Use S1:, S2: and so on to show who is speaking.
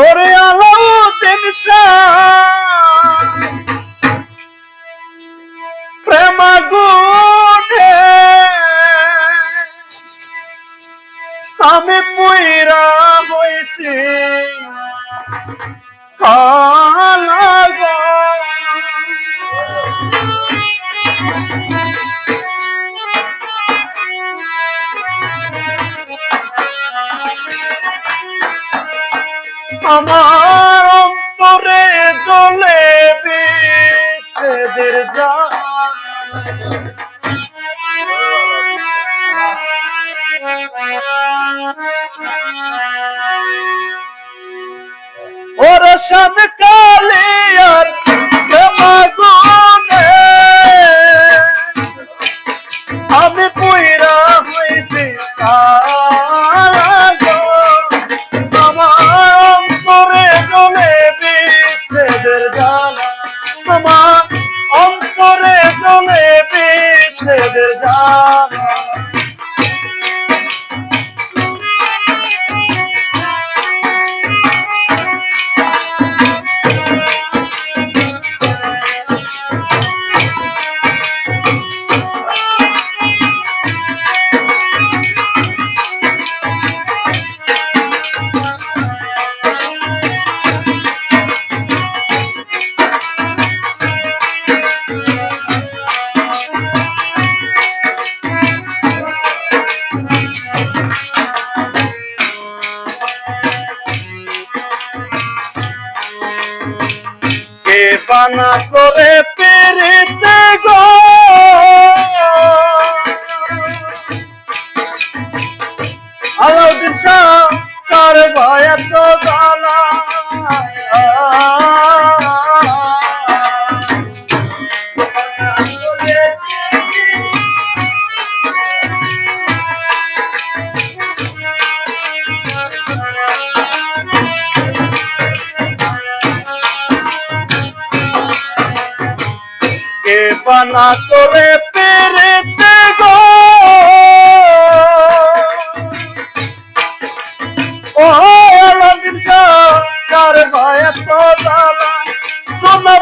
S1: ওরে আলাউদ্দিন প্রেম গুণে আমি পুইরা হইছি। কালা আমার অন্তরে চলে বিচ্ছেদের যা ওর সব কালিয়ার love. বানা করে পেরিতে গো আলাউদ্দিন শাহ কার ভয় তো জানা বানা করে পেরেতে গো। ও আলাদিন কার ভাই তো দালা সোনা